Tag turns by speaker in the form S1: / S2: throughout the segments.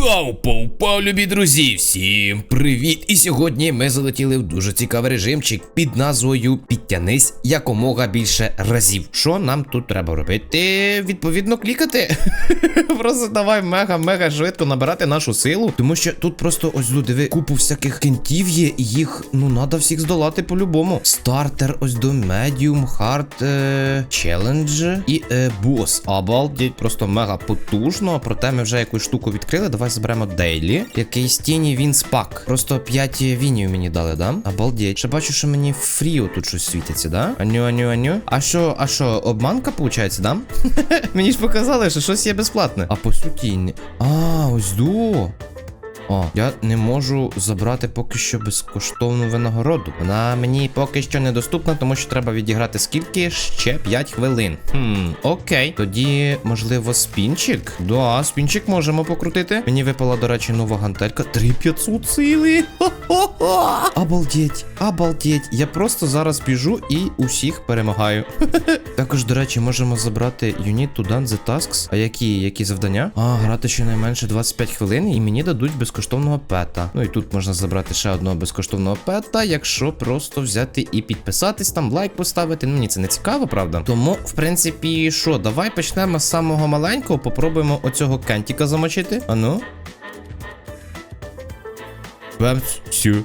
S1: Пау, пау, любі друзі! Всім привіт! І сьогодні ми залетіли в дуже цікавий режимчик під назвою Підтянись якомога більше разів. Що нам тут треба робити? Відповідно, клікати. Просто давай мега-мега швидко набирати нашу силу. Тому що тут просто ось ну, диви, купу всяких кентів є, і їх ну треба всіх здолати по-любому. Стартер, ось до медіум, хард, е, челендж і е, бос. Обалдеть, просто мега потужно. Проте ми вже якусь штуку відкрили. Давай заберемо Дейлі. Якийсь тіні він спак. Просто 5 вінів мені дали, да? Обалдеть. Ще бачу, що мені фріо тут щось світиться, да? Аню, аню, аню. А що, а що, обманка виходить, да? Мені ж показали, що щось є безплатне. А по суті. А, ось до. О, я не можу забрати поки що безкоштовну винагороду. Вона мені поки що недоступна, тому що треба відіграти скільки ще 5 хвилин. Хм, окей. Тоді, можливо, спінчик? Да, спінчик можемо покрутити. Мені випала, до речі, нова гантелька. 3500 сили. Хо-хо-хо. Обалдеть, обалдеть. Я просто зараз біжу і усіх перемагаю. Також, до речі, можемо забрати Unit to Done the Tasks. А які, які завдання? А, грати щонайменше 25 хвилин, і мені дадуть безкоштовного пета. Ну і тут можна забрати ще одного безкоштовного пета, якщо просто взяти і підписатись, там лайк поставити. Ну, мені це не цікаво, правда. Тому, в принципі, що, давай почнемо з самого маленького, попробуємо оцього кентіка замочити. Ану. Бемц, сю.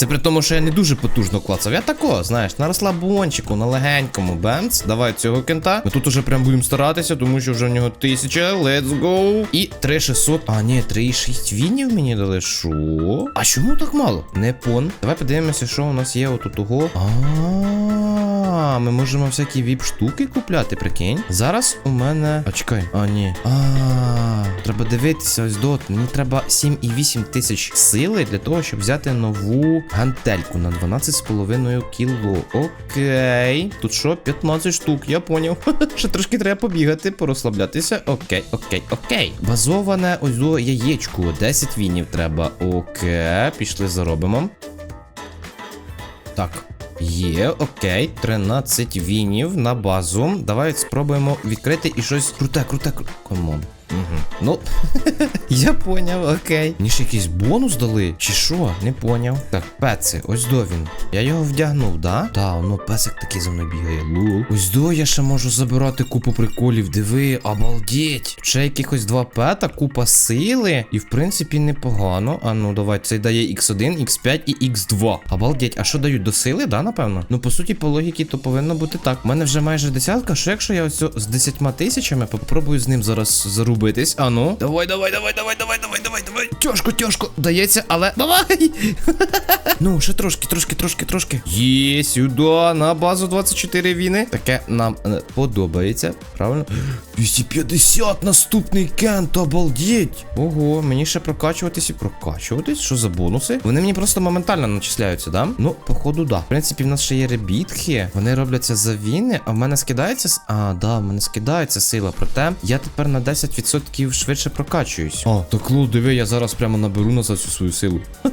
S1: Це при тому, що я не дуже потужно клацав. Я тако, знаєш, на розслабончику, на легенькому. Бемц, давай цього кента. Ми тут уже прям будемо старатися, тому що вже в нього тисяча. Let's go. І 3600. А, ні, 3,6 вінів мені дали. Шо? А чому так мало? Не пон. Давай подивимося, що у нас є отут того. А, ми можемо всякі віп штуки купляти, прикинь. Зараз у мене. А чекай. А, ні. А, треба дивитися ось до. Мені треба 7,8 тисяч сили для того, щоб взяти нову гантельку на 12,5 кіло. Окей. Тут що? 15 штук, я поняв. Ще трошки треба побігати, порозслаблятися. Окей, окей, окей. Базоване ось до яєчку. 10 вінів треба. Окей, пішли заробимо. Так. Є, окей, 13 вінів на базу. Давай спробуємо відкрити і щось круте, круте, круте. Комон. Угу. Ну, я поняв, окей. Мені якийсь бонус дали? Чи що? Не поняв. Так, пеци, ось до він. Я його вдягнув, да? Та, воно песик такий за мною бігає. Лул. Ось до я ще можу забирати купу приколів. Диви, обалдеть. Ще якихось два пета, купа сили. І в принципі непогано. А ну давай, це дає X1, X5 і X2. Обалдеть, а що дають до сили, да, напевно? Ну, по суті, по логіки, то повинно бути так. У мене вже майже десятка. Що якщо я ось з десятьма тисячами попробую з ним зараз зарубитись? А ну. Давай, давай, давай, давай, давай, давай, давай, давай. Тяжко, тяжко. Дається, але. Давай! ну, ще трошки, трошки, трошки, трошки. Є, сюди, на базу 24 віни. Таке нам е, подобається. Правильно? 250 наступний кент, обалдеть. Ого, мені ще прокачуватись і прокачуватись. Що за бонуси? Вони мені просто моментально начисляються, да? Ну, походу, да. В принципі, в нас ще є ребітки. Вони робляться за віни, а в мене скидається. А, да, в мене скидається сила. Проте я тепер на 10% швидше прокачуюсь. О, так лол, диви, я зараз прямо наберу назад всю свою силу.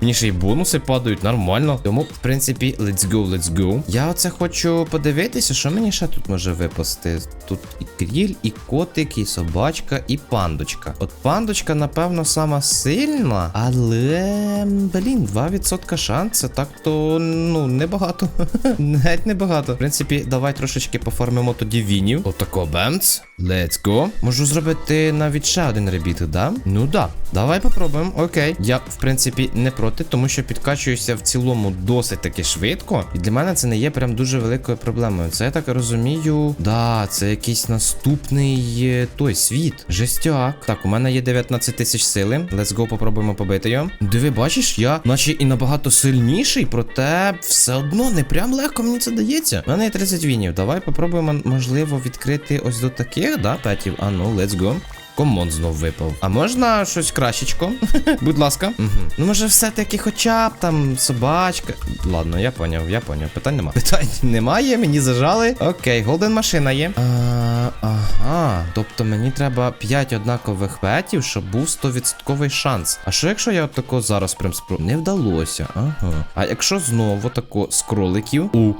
S1: Мені ще й бонуси падають, нормально. Тому, в принципі, let's go, let's go. Я оце хочу подивитися, що мені ще тут може випасти. Тут і кріль, і котик, і собачка, і пандочка. От пандочка, напевно, сама сильна, але. Блін, 2% шанс, це так то, ну, небагато. Геть небагато. В принципі, давай трошечки пофармимо тоді вінів. Отако бемц. Let's go. Можу зробити навіть ще один ребіт, да? Ну да. Давай попробуємо. Окей. Я, в принципі, не проти, тому що підкачуюся в цілому досить таки швидко. І для мене це не є прям дуже великою проблемою. Це я так розумію. Да, це якийсь наступний е, той світ. Жестяк. Так, у мене є 19 тисяч сили. Let's go, попробуємо побити його. Диви, бачиш, я наче і набагато сильніший, проте все одно не прям легко мені це дається. У мене є 30 вінів. Давай попробуємо, можливо, відкрити ось до таких, да, петів. А ну, let's go. Комон знов випав. А можна щось кращечко? Будь ласка. Угу. Ну, може, все-таки хоча б там собачка. Ладно, я поняв, я поняв. Питань нема. Питань немає, мені зажали. Окей, голден машина є. А, ага. Тобто мені треба 5 однакових петів, щоб був 100% шанс. А що якщо я отако зараз прям спро... Не вдалося. Ага. А якщо знову тако з кроликів. У.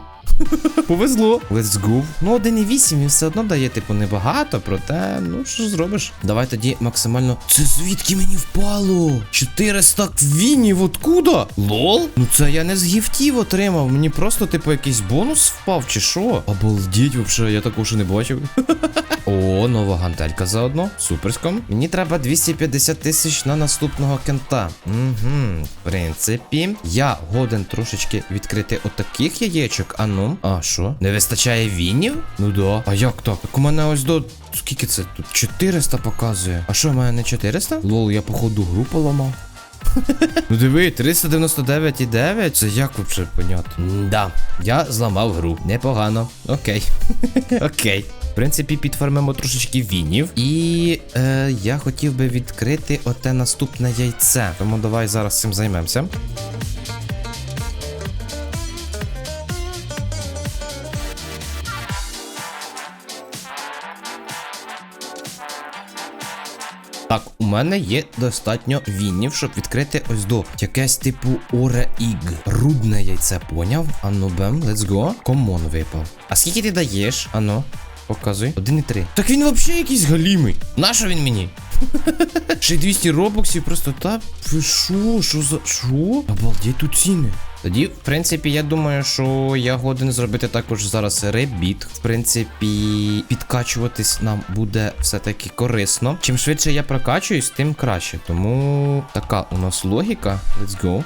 S1: Повезло. Let's go. Ну, 1,8 він все одно дає, типу, небагато, проте, ну що зробиш? Давай тоді максимально. Це звідки мені впало? 400 квінів, откуда? Лол? Ну це я не з гіфтів отримав. Мені просто, типу, якийсь бонус впав, чи що? Обалдіть, вообще, я такого ще не бачив. О, нова гантелька заодно. Суперсько. Мені треба 250 тисяч на наступного кента. Угу. В принципі, я годен трошечки відкрити отаких яєчок. А ну. А що? Не вистачає вінів? Ну да. А як так? Так у мене ось до. Скільки це тут? 400 показує. А що, в мене не 400? Лол, я походу гру поламав. Ну диви, 399,9? Це як взагалі понятно? Да, я зламав гру. Непогано. Окей. Окей. В принципі, підфармимо трошечки вінів. І е, я хотів би відкрити оте наступне яйце. Тому давай зараз цим займемося. Так, у мене є достатньо вінів, щоб відкрити ось до якесь типу Оре Іг. Рудне яйце, поняв? Ану бем, let's go. Комон випав. А скільки ти даєш? Ану, показуй. 1,3. Так він взагалі якийсь галімий. Нащо він мені? Ще й 200 робоксів просто та ви що? Що за що? Обалдеть тут ціни. Тоді, в принципі, я думаю, що я годен зробити також зараз ребіт. В принципі, підкачуватись нам буде все-таки корисно. Чим швидше я прокачуюсь, тим краще. Тому така у нас логіка. Let's go.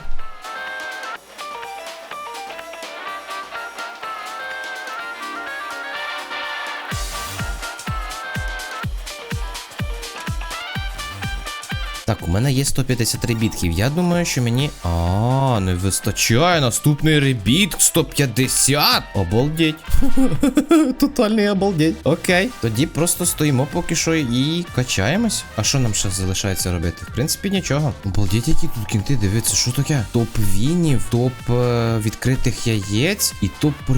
S1: У мене є 150 ребітків. Я думаю, що мені. А, не вистачає. Наступний ребіт 150. Обалдеть. Тотальний обалдеть. Окей. Тоді просто стоїмо поки що і качаємось. А що нам ще залишається робити? В принципі, нічого. Обалдеть, які тут кінти, дивіться, що таке? Топ вінів, топ е, відкритих яєць і топ по.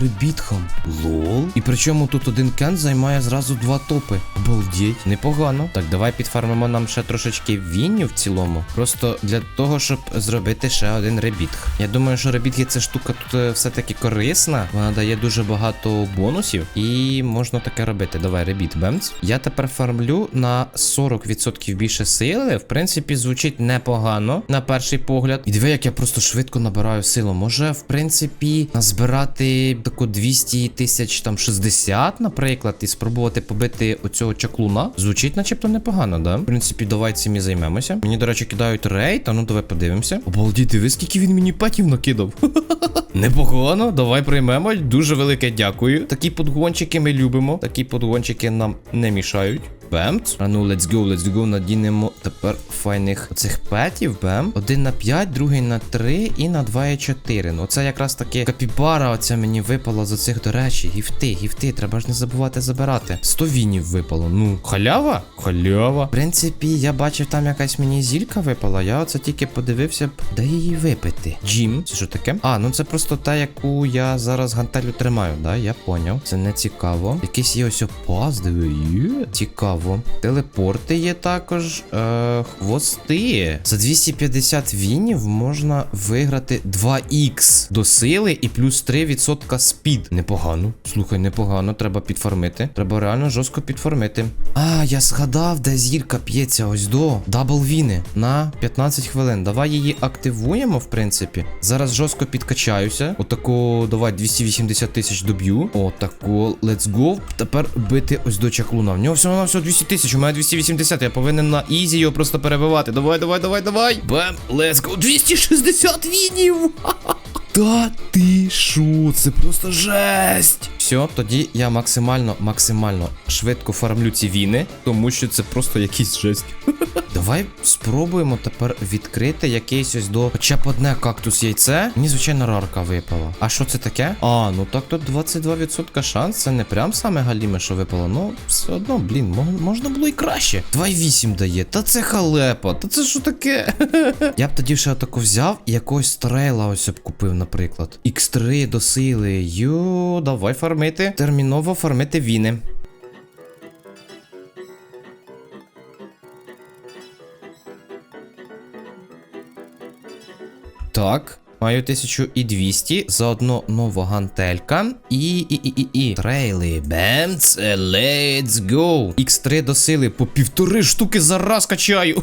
S1: Лол. І причому тут один кент займає зразу два топи. Обалдеть. Непогано. Так, давай підфармимо нам ще трошечки вінів цілому. Просто для того, щоб зробити ще один ребітг. Я думаю, що ребітги це штука тут е, все-таки корисна. Вона дає дуже багато бонусів. І можна таке робити. Давай, ребіт, бемц. Я тепер фармлю на 40% більше сили. В принципі, звучить непогано на перший погляд. І диви, як я просто швидко набираю силу. Може, в принципі, назбирати таку 200 тисяч там 60, наприклад, і спробувати побити оцього чаклуна. Звучить начебто непогано, да? В принципі, давай цим і займемося. Мені, до речі, кидають рейд, а ну давай подивимося. Обалдіть, диви, скільки він мені патів накидав. Непогано, давай приймемо. Дуже велике дякую. Такі подгончики ми любимо. Такі подгончики нам не мішають. Бемц. А ну, let's go, let's go. Надінемо тепер файних цих петів. Бем. Один на 5, другий на 3 і на 2,4. Ну, це якраз таки капібара. Оця мені випала за цих, до речі. Гіфти, гіфти. Треба ж не забувати забирати. 100 вінів випало. Ну, халява? Халява. В принципі, я бачив, там якась мені зілька випала. Я оце тільки подивився, де її випити. Джім. Це що таке? А, ну це просто та, яку я зараз гантелю тримаю, да? Я поняв. Це не цікаво. Якийсь є ось опас, диви. Є. Цікаво. Телепорти є також. Е, хвости. За 250 вінів можна виграти 2х до сили і плюс 3% спід. Непогано. Слухай, непогано. Треба підфармити. Треба реально жорстко підфармити. А, я згадав, де зірка п'ється ось до. Дабл віни на 15 хвилин. Давай її активуємо, в принципі. Зараз жорстко підкачаюся. Отако, давай 280 тисяч доб'ю. Отако, let's go. Тепер бити ось до чаклуна. В нього всього на всього 200 тисяч, у мене 280. Я повинен на ізі його просто перебивати. Давай, давай, давай, давай. Бем, let's go. 260 вінів. Та ти шо, це просто жесть. Все, тоді я максимально, максимально швидко фармлю ці віни, тому що це просто якийсь жесть. Давай спробуємо тепер відкрити якийсь ось до хоча б одне кактус яйце. Мені, звичайно, рарка випала. А що це таке? А, ну так тут 22% шанс. Це не прям саме галіме, що випало. Ну, все одно, блін, можна було і краще. 2,8 дає. Та це халепа. Та це що таке? Я б тоді ще тако взяв і якогось стрейла ось б купив, наприклад. X3 до сили. Йо, давай фармити. Терміново фармити віни. Так. Маю 1200. Заодно нова гантелька. І. і. і. і. і. Трейли. Бемц. Let's go. X3 до сили по півтори штуки за раз качаю.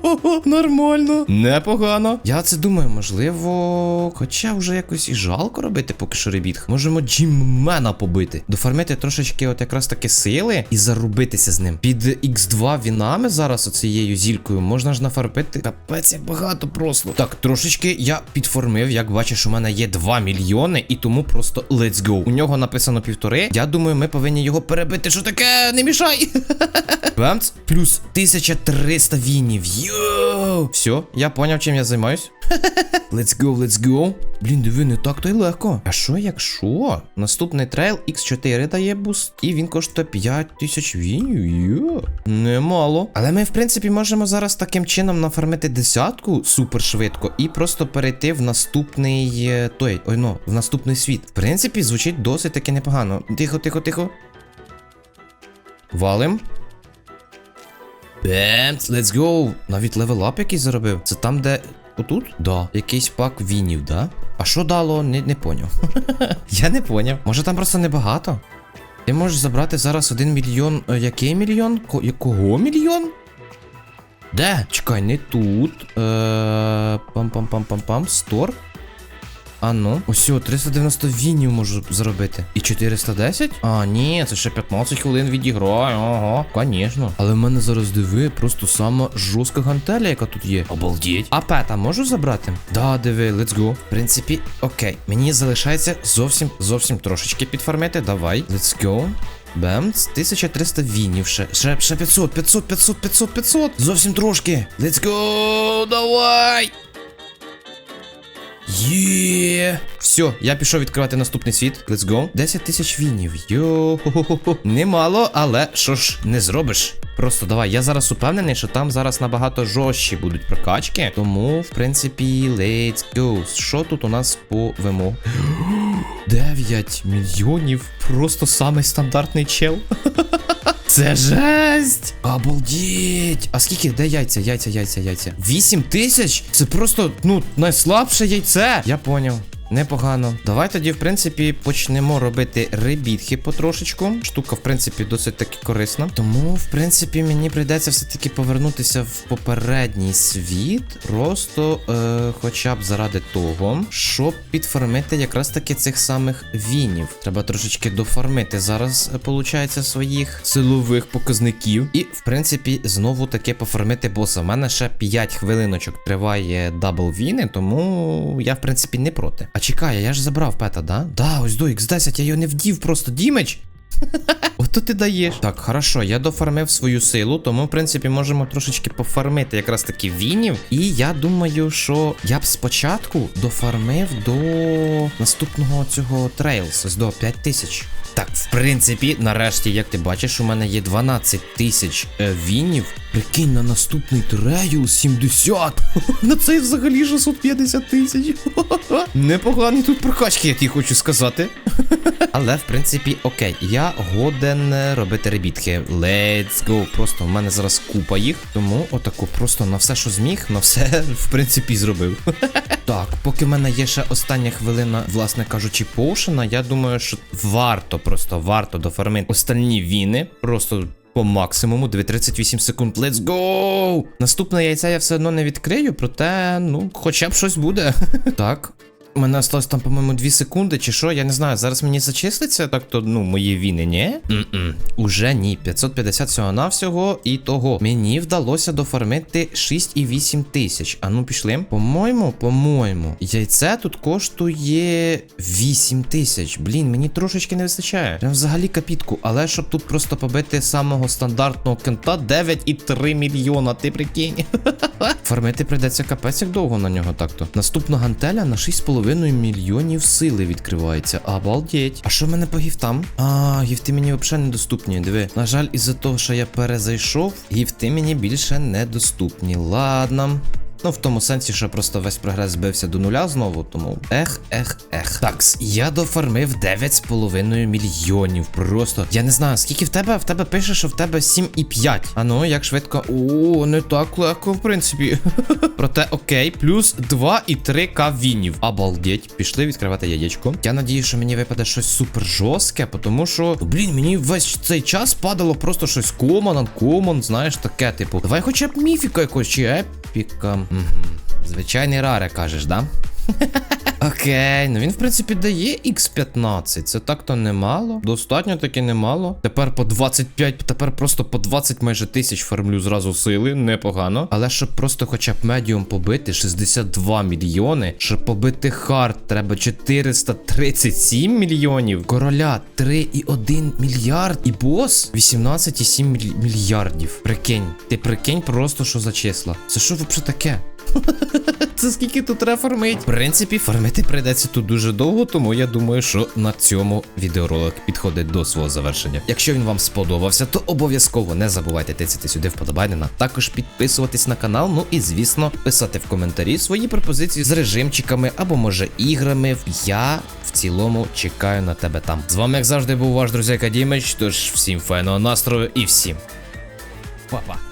S1: Нормально. Непогано. Я це думаю, можливо. Хоча вже якось і жалко робити, поки що ребіт. Можемо джіммена побити. Дофармити трошечки, от якраз таки сили і зарубитися з ним. Під X2 вінами зараз оцією зількою можна ж нафарбити. Капець, як багато просто. Так, трошечки я підформив. Як бачиш, у мене є 2 мільйони, і тому просто let's go. У нього написано півтори. Я думаю, ми повинні його перебити. Що таке? Не мішай. Бамц. Плюс 1300 вінів. Йоу. Все, я поняв, чим я займаюсь. Let's go, let's go. Блін, диви, не так то й легко. А що якщо? Наступний трейл X4 дає буст, і він коштує 5000 вінів. Йо. Немало. Але ми, в принципі, можемо зараз таким чином нафармити десятку супер швидко і просто перейти в наступний е, той, ой, ну, в наступний світ. В принципі, звучить досить таки непогано. Тихо, тихо, тихо. Валим. Бемц, let's go. Навіть левелап якийсь заробив. Це там, де. Отут? Да. Якийсь пак вінів, да? А що дало, не, не поняв. Я не поняв. Може там просто небагато? Ти можеш забрати зараз один мільйон. Е, який мільйон? Ко- якого мільйон? Де? Чекай, не тут. Е, Пам-пам-пам-пам-пам. Стор. А ну, ось 390 вінів можу заробити. І 410? А, ні, це ще 15 хвилин відіграю, ага, звісно. Але в мене зараз диви, просто сама жорстка гантеля, яка тут є. Обалдіть. А пета можу забрати? Да, диви, let's go. В принципі, окей. Мені залишається зовсім, зовсім трошечки підфармити. Давай, let's go. Бемц, 1300 вінів ще. Ще, ще 500, 500, 500, 500, 500. Зовсім трошки. Let's go, давай. Є. Все, я пішов відкривати наступний світ. Let's go. 10 тисяч вінів. Йо-хо-хо, Немало, але що ж не зробиш. Просто давай, я зараз упевнений, що там зараз набагато жорстчі будуть прокачки. Тому, в принципі, let's go. Що тут у нас по вимогу? 9 мільйонів. Просто самий стандартний чел. Це жесть! Обалдіть! А скільки? Де яйця? Яйця, яйця, яйця. 8 тисяч? Це просто, ну, найслабше яйце. Я поняв. Непогано. Давай тоді, в принципі, почнемо робити ребітки потрошечку. Штука, в принципі, досить таки корисна. Тому, в принципі, мені прийдеться все-таки повернутися в попередній світ. Просто е, хоча б заради того, щоб підфармити якраз таки цих самих вінів. Треба трошечки дофармити зараз, виходить, своїх силових показників. І, в принципі, знову таки пофармити боса. У мене ще 5 хвилиночок триває дабл віни, тому я, в принципі, не проти. А чекай, я ж забрав пета, да? Да, ось до X10, я його не вдів просто дімеч. Ото ти даєш. Так, хорошо, я дофармив свою силу, тому, в принципі, можемо трошечки пофармити якраз таки вінів. І я думаю, що я б спочатку дофармив до наступного цього трейлс, ось до 5000. Так, в принципі, нарешті, як ти бачиш, у мене є 12 тисяч е, вінів. Прикинь, на наступний трейл 70. На цей взагалі 650 тисяч. Непогані тут прокачки, я тобі хочу сказати. Але в принципі, окей, я годен е, робити ребітки. Let's go. Просто в мене зараз купа їх. Тому отаку просто на все, що зміг, на все, в принципі, зробив. Так, поки в мене є ще остання хвилина, власне кажучи, поушена, я думаю, що варто, просто варто дофармити остальні віни. Просто. По максимуму 2.38 секунд. Let's go! Наступне яйце я все одно не відкрию, проте, ну, хоча б щось буде. так. У мене осталось там, по-моєму, 2 секунди, чи що, я не знаю. Зараз мені зачислиться, так то, ну, мої віни, ні? М-м. Уже ні. 550 всього навсього і того. Мені вдалося дофармити 6,8 тисяч. А ну пішли. По-моєму, по-моєму, яйце тут коштує 8 тисяч. Блін, мені трошечки не вистачає. Прям взагалі капітку. Але щоб тут просто побити самого стандартного кента 9,3 мільйона. Ти прикинь. Фармити прийдеться капець як довго на нього так-то. Наступна гантеля на 6,5 мільйонів сили відкривається. Обалдеть. А що в мене по гіфтам? А, гіфти мені взагалі недоступні. Диви. На жаль, із-за того, що я перезайшов, гіфти мені більше недоступні. Ладно. Ну, в тому сенсі, що просто весь прогрес збився до нуля знову, тому ех, ех, ех. Такс, я дофармив 9,5 мільйонів. Просто. Я не знаю, скільки в тебе? В тебе пише, що в тебе 7,5. А ну, як швидко. О, не так легко, в принципі. Проте окей, плюс 2,3к вінів. Обалдеть. Пішли відкривати яєчко. Я надію, що мені випаде щось супер жорстке, тому що, блін, мені весь цей час падало просто щось common, uncommon, знаєш, таке, типу. Давай хоча б міфіка якось чи епіка. Угу. Звичайний раре, кажеш, да? Окей, ну він в принципі дає X15. Це так-то немало. Достатньо таки немало. Тепер по 25, тепер просто по 20 майже тисяч фармлю зразу сили, непогано. Але щоб просто хоча б медіум побити 62 мільйони. Щоб побити хард, треба 437 мільйонів. Короля 3,1 мільярд. І бос 18,7 мільярдів. Прикинь, ти прикинь просто, що за числа. Це що взагалі таке? Це скільки тут треба фармить? В принципі, фармити прийдеться тут дуже довго, тому я думаю, що на цьому відеоролик підходить до свого завершення. Якщо він вам сподобався, то обов'язково не забувайте тицяти сюди вподобайнена. Також підписуватись на канал, ну і звісно, писати в коментарі свої пропозиції з режимчиками або може іграми. Я в цілому чекаю на тебе там. З вами, як завжди, був ваш друзяка Дімич, тож всім файного настрою і всім. Па-па.